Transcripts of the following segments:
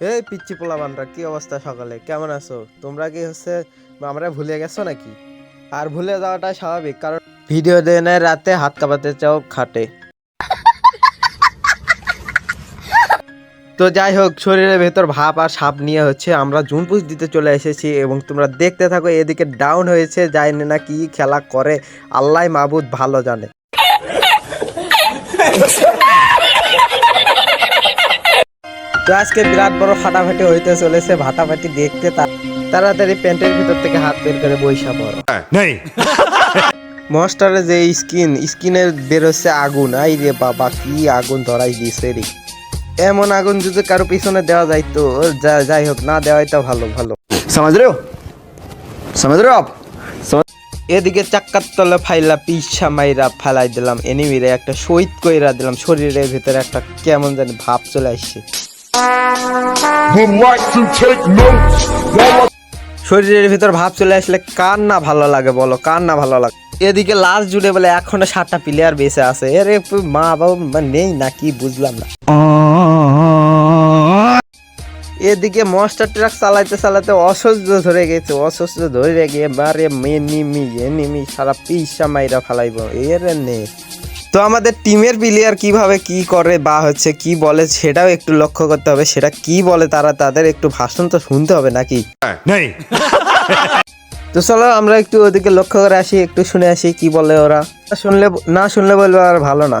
এই পিচ্ছি পোলাবানরা কি অবস্থা সকালে? কেমন আছো? তোমরা কি হচ্ছে আমরা ভুলে গেছো নাকি? আর ভুলে যাওয়াটা স্বাভাবিক, কারণ ভিডিও দেনের রাতে হাত কাঁপাতে চাও, খাটে। তো যাই হোক, শরীরের ভেতর ভাব আর সাপ নিয়ে হচ্ছে আমরা জুন পুষ দিতে চলে এসেছি এবং তোমরা দেখতে থাকো, এদিকে ডাউন হয়েছে, জানি না কি খেলা করে আল্লাহ মাহবুদ ভালো জানে। তো আজকে বিরাট বড় ফাটাফাটি হইতে চলেছে ভাটাফাটি দেখতে তাড়াতাড়ি প্যান্টের ভিতর থেকে হাত বের করে বৈশা পড়ো। হ্যাঁ। মস্টারের যে স্কিন স্কিনের বেরোচ্ছে আগুন। আই রে বাবা কি আগুন ধরাই দিছে রে। এমন আগুন যদি কারও পিছনে দেওয়া যায় তো যাই হোক না দেওয়াই তো ভালো ভালো। সমাজ রে সমাজ রেও এদিকে চাক্কার তলে ফাইলা পিছা মাইরা ফালাই দিলাম। এনিমিরে একটা শহীদ কইরা দিলাম। শরীরের ভিতরে একটা কেমন জানি ভাব চলে আসছে। শরীরের ভিতর ভাব চলে আসলে কার না ভালো লাগে বলো? কার না ভালো লাগে? এদিকে লাস্ট জুড়ে বলে এখনও সাতটা প্লেয়ার বেঁচে আছে। এর মা বাবা নেই নাকি বুঝলাম না। এদিকে মস্টার ট্রাক চালাইতে চালাতে অসহ্য ধরে গেছে, অসহ্য ধরে গিয়ে মারে মেনিমি এনিমি সারা পিসা মাইরা ফালাইব। এর নে। তো আমাদের টিমের প্লেয়ার কীভাবে কি করে বা হচ্ছে কি বলে সেটাও একটু লক্ষ্য করতে হবে। সেটা কি বলে তারা তাদের একটু ভাষণ তো শুনতে হবে নাকি? তো চলো আমরা একটু ওদিকে লক্ষ্য করে আসি একটু শুনে আসি কি বলে ওরা। শুনলে না শুনলে বলবে আর ভালো না।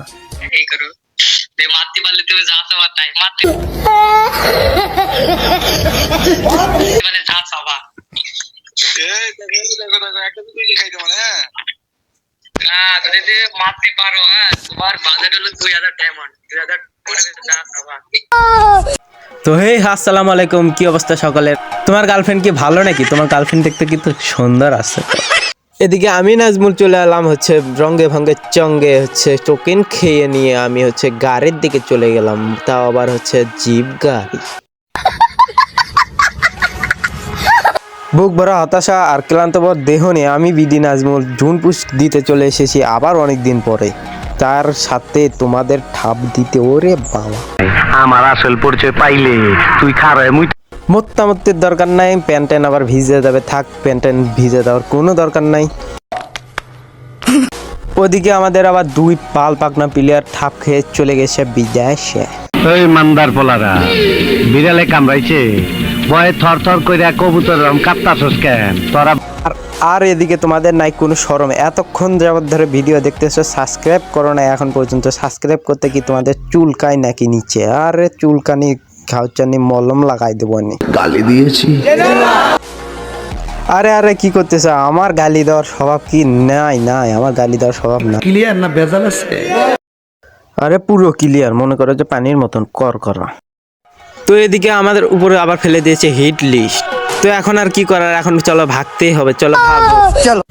মানে হ্যাঁ তুমি যদি মারতে পারো হ্যাঁ? তোমার বাজেট হলো দুই হাজার ডায়মন্ড দুই হাজার তো হে আসসালামু আলাইকুম কি অবস্থা সকলের? তোমার গার্লফ্রেন্ড কি ভালো নাকি? তোমার গার্লফ্রেন্ড দেখতে কিন্তু সুন্দর আছে এদিকে আমি নাজমুল চলে এলাম হচ্ছে রঙ্গে ভঙ্গে চঙ্গে হচ্ছে টোকেন খেয়ে নিয়ে আমি হচ্ছে গাড়ির দিকে চলে গেলাম তাও আবার হচ্ছে জিপ গাড়ি। বুক ভরা হতাশা আর ক্লান্তবর দেহ নিয়ে আমি বিডি নাজমুল জুন পুষ দিতে চলে এসেছি আবার অনেক দিন পরে। তার সাথে তোমাদের ঠাপ দিতে ওরে বাবা। আমার আসল পরিচয় পাইলে তুই খারায় মুই মোত্তামত্তির দরকার নাই প্যান্ট ট্যান আবার ভিজে যাবে থাক প্যান্ট ট্যান ভিজে দেওয়ার কোনো দরকার নাই। ওদিকে আমাদের আবার দুই পাল পাকনা প্লেয়ার ঠাপ খেয়ে চলে গেছে বিদেশে ওই মান্দার পোলারা বিড়ালে কামড়াইছে। ভয়ে থর থর কইরা কবুতর রম কাপ্তাছস কেন? তোরা আর এদিকে তোমাদের নাই কোনো সরম এতক্ষণ যাবত ধরে ভিডিও দেখতেছো সাবস্ক্রাইব করো না এখন পর্যন্ত সাবস্ক্রাইব করতে কি তোমাদের চুলকায় নাকি নিচে? আরে চুলকানি ঘাউচানি মলম লাগাই দেবো নি। গালি দিয়েছি। আরে আরে কি করতেছ? আমার গালি দেওয়ার স্বভাব কি? নাই নাই আমার গালি দেওয়ার স্বভাব না। ক্লিয়ার না ভেজাল আছে? আরে পুরো ক্লিয়ার মনে করো যে পানির মতন কর করা। তো এদিকে আমাদের উপরে আবার ফেলে দিয়েছে হিট লিস্ট তো এখন আর কি করার? এখন চলো ভাগতেই হবে চলো চলো।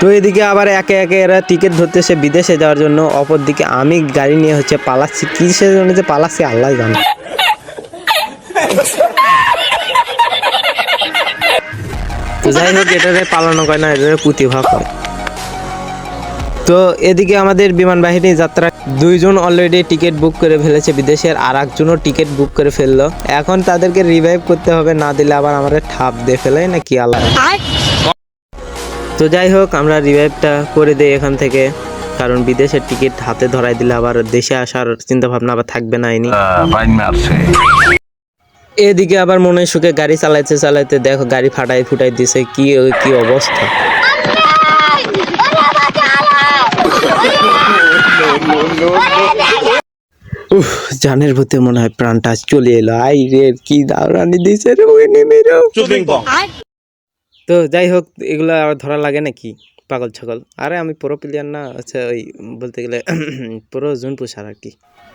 তো এদিকে আবার একে একে এরা টিকিট ধরতেছে বিদেশে যাওয়ার জন্য। অপর দিকে আমি গাড়ি নিয়ে হচ্ছে পালাচ্ছি। কিসের জন্য যে পালাচ্ছি আল্লাহ জানে। যাই হোক এটারে পালানো হয় না এটারে প্রতিভা করে তো এদিকে আমাদের বিমান বাহিনী যাত্রা দুইজন অলরেডি টিকিট বুক করে ফেলেছে বিদেশের আর একজনও টিকিট বুক করে ফেলল। এখন তাদেরকে রিভাইভ করতে হবে না দিলে আবার আমাদের ঠাপ দিয়ে ফেলে না কি আল্লাহ তো যাই হোক আমরা রিভাইভটা করে দেই এখান থেকে কারণ বিদেশের টিকিট হাতে ধরাই দিলে আবার দেশে আসার চিন্তা ভাবনা আবার থাকবে না এনি। এদিকে আবার মনে সুখে গাড়ি চালাইতে চালাইতে দেখো গাড়ি ফাটাই ফুটাই দিছে কি কি অবস্থা? উফ জানের ভূতে মনে হয় প্রাণটা চলে এলো। আই রে কি দাঁড়ানি দিছে রে ওই নেমে তো যাই হোক এগুলো আর ধরা লাগে নাকি পাগল ছাগল? আরে আমি পুরো প্লেয়ার না আচ্ছা ওই বলতে গেলে পুরো জুন পোষার আর কি।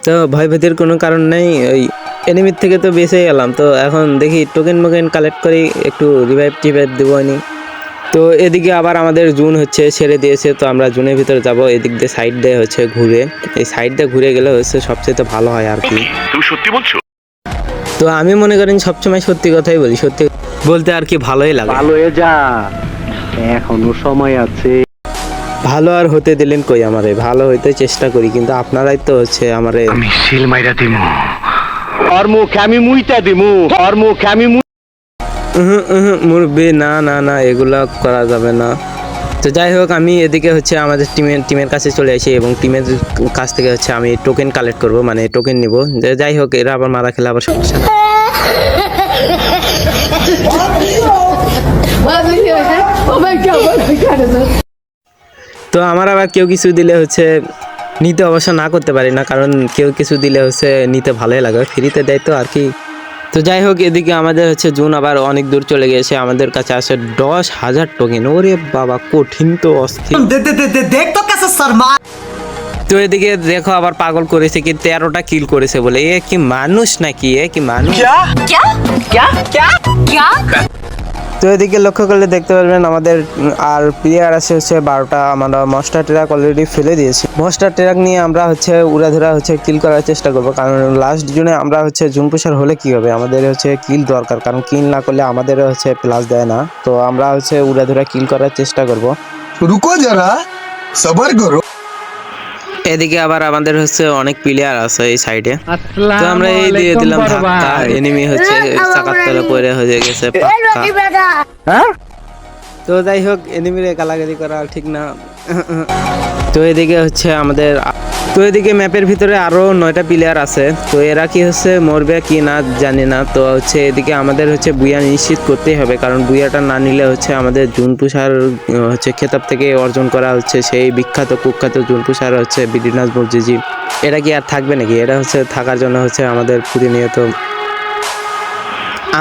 তো ভয় ভীতির কোনো কারণ নেই ওই এনিমির থেকে তো বেঁচে গেলাম। তো এখন দেখি টোকেন মোকেন কালেক্ট করি একটু রিভাইভ টিভাইভ দেবো নি। তো এদিকে আবার আমাদের জুন হচ্ছে ছেড়ে দিয়েছে তো আমরা জুনের ভিতরে যাব। এদিক দিয়ে সাইড দিয়ে হচ্ছে ঘুরে। এই সাইড দিয়ে ঘুরে গেলে হচ্ছে সবচেয়ে ভালো হয় আর কি। তুমি সত্যি বলছো? তো আমি মনে করেন সবসময় সত্যি কথাই বলি সত্যি বলতে আর কি ভালোই লাগে। ভালো হয়ে যা। এখনও সময় আছে। ভালো আর হতে দিলেন কই আমারে? ভালো হইতে চেষ্টা করি কিন্তু আপনারাই তো হচ্ছে আমারে আমি সিল মাইরা দিমু। ওর মুখে আমি মুইতা দিমু। ওর মুখে আমি মুরব্বি, না না না, এগুলো করা যাবে না। তো যাই হোক, আমি এদিকে হচ্ছে আমাদের টিমের টিমের কাছে চলে আসি এবং টিমের কাছ থেকে হচ্ছে আমি টোকেন কালেক্ট করব মানে টোকেন নিব। যাই হোক, এরা আবার মারা খেলে আবার সমস্যা this? তো আমার আবার কেউ কিছু দিলে হচ্ছে নিতে অবশ্য না করতে পারি না, কারণ কেউ কিছু দিলে হচ্ছে নিতে ভালোই লাগে। ফ্রিতে দেয় তো আর কি। তো যাই হোক এদিকে আমাদের হচ্ছে জুন আবার অনেক দূর চলে গেছে আমাদের কাছে আসে দশ হাজার টোকেন ওরে বাবা কঠিন তো অস্থির। তো এদিকে দেখো আবার পাগল করেছে কি তেরোটা কিল করেছে বলে। এ কি মানুষ নাকি? এ কি মানুষ? তো এদিকে লক্ষ্য করলে দেখতে পারবেন আমাদের আর প্লেয়ার আছে হচ্ছে বারোটা, আমরা মস্টার ট্রাক অলরেডি ফেলে দিয়েছি। মস্টার ট্রাক নিয়ে আমরা হচ্ছে উড়াধুরা হচ্ছে কিল করার চেষ্টা করব, কারণ লাস্ট জুনে আমরা হচ্ছে জুন পুষার হলে কি হবে? আমাদের হচ্ছে কিল দরকার, কারণ কিল না করলে আমাদের হচ্ছে প্লাস দেয় না। তো আমরা হচ্ছে উড়াধুরা কিল করার চেষ্টা করব। রুকো যারা, সবার করো এদিকে আবার আমাদের হচ্ছে অনেক প্লেয়ার আছে এই সাইডে তো আমরা এই দিয়ে দিলাম ধাক্কা এনিমি হচ্ছে চাকার তলে পড়ে হয়ে গেছে পাক্কা। হ্যাঁ? তো যাই হোক, এনিমিরে গালাগালি করা ঠিক না। তো এদিকে হচ্ছে আমাদের তো এদিকে ম্যাপের ভিতরে আরও নয়টা প্লেয়ার আছে। তো এরা কি হচ্ছে, মরবে কি না জানি না। তো হচ্ছে এদিকে আমাদের হচ্ছে বুয়া নিশ্চিত করতেই হবে, কারণ বুয়াটা না নিলে হচ্ছে আমাদের জুন পুষার হচ্ছে খেতাব থেকে অর্জন করা হচ্ছে। সেই বিখ্যাত, কুখ্যাত জুন পুষার হচ্ছে বিডিনাথ বলজিজি এটা কি আর থাকবে নাকি? এটা হচ্ছে থাকার জন্য হচ্ছে আমাদের প্রতিনিয়ত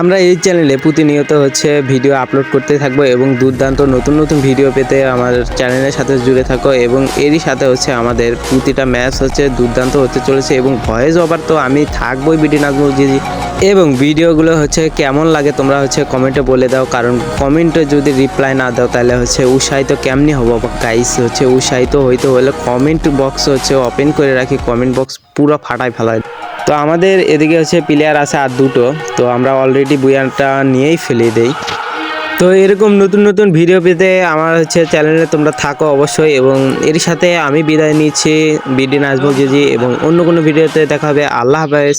আমরা এই চ্যানেলে প্রতিনিয়ত হচ্ছে ভিডিও আপলোড করতে থাকব এবং দুর্দান্ত নতুন নতুন ভিডিও পেতে আমার চ্যানেলের সাথে জুড়ে থাকো এবং এরই সাথে হচ্ছে আমাদের প্রতিটা ম্যাচ হচ্ছে দুর্দান্ত হতে চলেছে এবং ভয়েস ওভার তো আমি থাকবোই বিডি নাজমুল এবং ভিডিওগুলো হচ্ছে কেমন লাগে তোমরা হচ্ছে কমেন্টে বলে দাও। কারণ কমেন্টে যদি রিপ্লাই না দাও তাহলে হচ্ছে উৎসাহিত কেমনি হব? গাইস হচ্ছে উৎসাহিত হইতে হলে কমেন্ট বক্স হচ্ছে ওপেন করে রাখি। কমেন্ট বক্স পুরো ফাটাই ফেলায়। তো আমাদের এদিকে হচ্ছে প্লেয়ার আছে আর দুটো, তো আমরা অলরেডি বুয়ানটা নিয়েই ফেলে দেই। তো এরকম নতুন নতুন ভিডিও পেতে আমার হচ্ছে চ্যানেলে তোমরা থাকো অবশ্যই এবং এর সাথে আমি বিদায় নিচ্ছি, বিডি নাজমুল জিজি এবং অন্য কোনো ভিডিওতে দেখা হবে। আল্লাহ হাফেজ।